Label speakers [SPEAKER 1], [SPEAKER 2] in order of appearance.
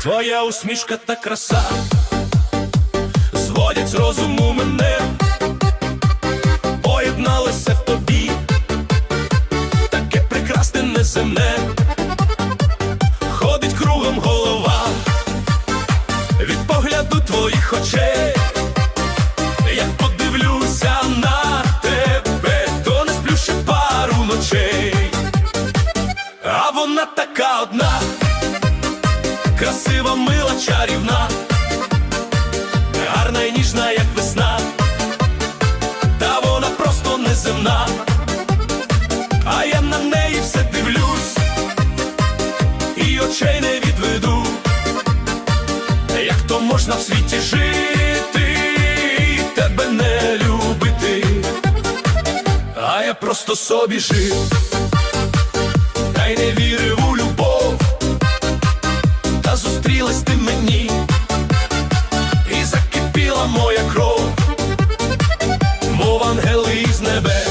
[SPEAKER 1] твоя усмішка та краса зводять з розуму мене, поєдналося в тобі, таке прекрасне неземне, ходить кругом голова від погляду твоїх очей, як подивлюся на тебе, то не сплю пару ночей, а вона така одна, красива, мила, чарівна, гарна і ніжна, як весна, та вона просто неземна, а я на неї все дивлюсь, і очей не відведу. Як то можна в світі жити, і тебе не любити, а я просто собі жив, та й не вірив та зустрілась ти мені, і закипіла моя кров, мов ангели із небес.